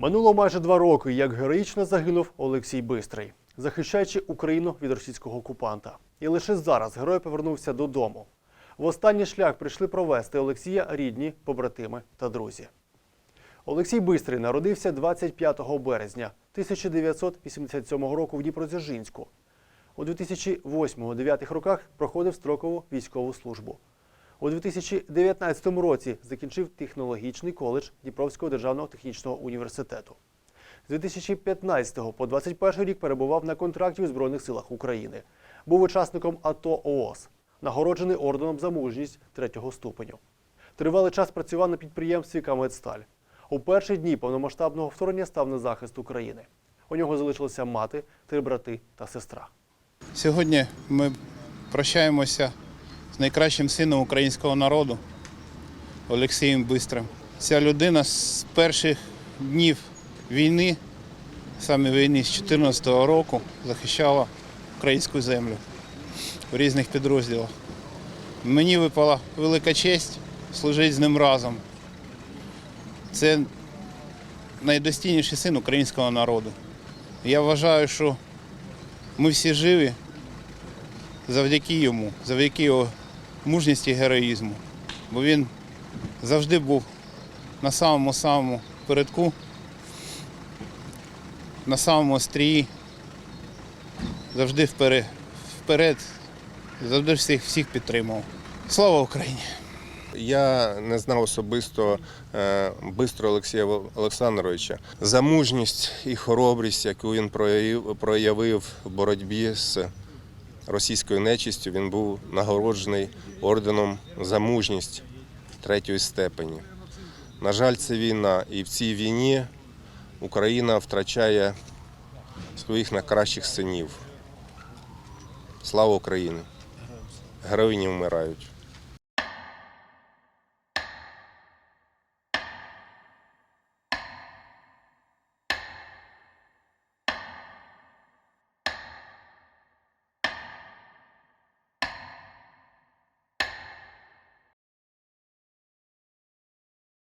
Минуло майже два роки, як героїчно загинув Олексій Бистрий, захищаючи Україну від російського окупанта. І лише зараз герой повернувся додому. В останній шлях прийшли провести Олексія рідні, побратими та друзі. Олексій Бистрий народився 25 березня 1987 року в Дніпродзержинську. У 2008-2009 роках проходив строкову військову службу. У 2019 році закінчив технологічний коледж Дніпровського державного технічного університету. З 2015 по 2021 рік перебував на контракті у Збройних силах України. Був учасником АТО ООС, нагороджений орденом за мужність третього ступеню. Тривалий час працював на підприємстві Камедсталь. У перші дні повномасштабного вторгнення став на захист України. У нього залишилися мати, три брати та сестра. Сьогодні ми прощаємося найкращим сином українського народу Олексієм Бистрим. Ця людина з перших днів війни, саме війни з 2014 року, захищала українську землю в різних підрозділах. Мені випала велика честь служити з ним разом. Це найдостійніший син українського народу. Я вважаю, що ми всі живі завдяки йому, завдяки його мужності і героїзму. Бо він завжди був на самому самому передку, на самому острії, завжди вперед, вперед завжди всіх, всіх підтримував. Слава Україні! Я не знав особисто е, бистро Олексія Олександровича. За мужність і хоробрість, яку він проявив в боротьбі з російською нечистю, він був нагороджений орденом за мужність третьої степені. На жаль, це війна, і в цій війні Україна втрачає своїх найкращих синів. Слава Україні! Героїні вмирають.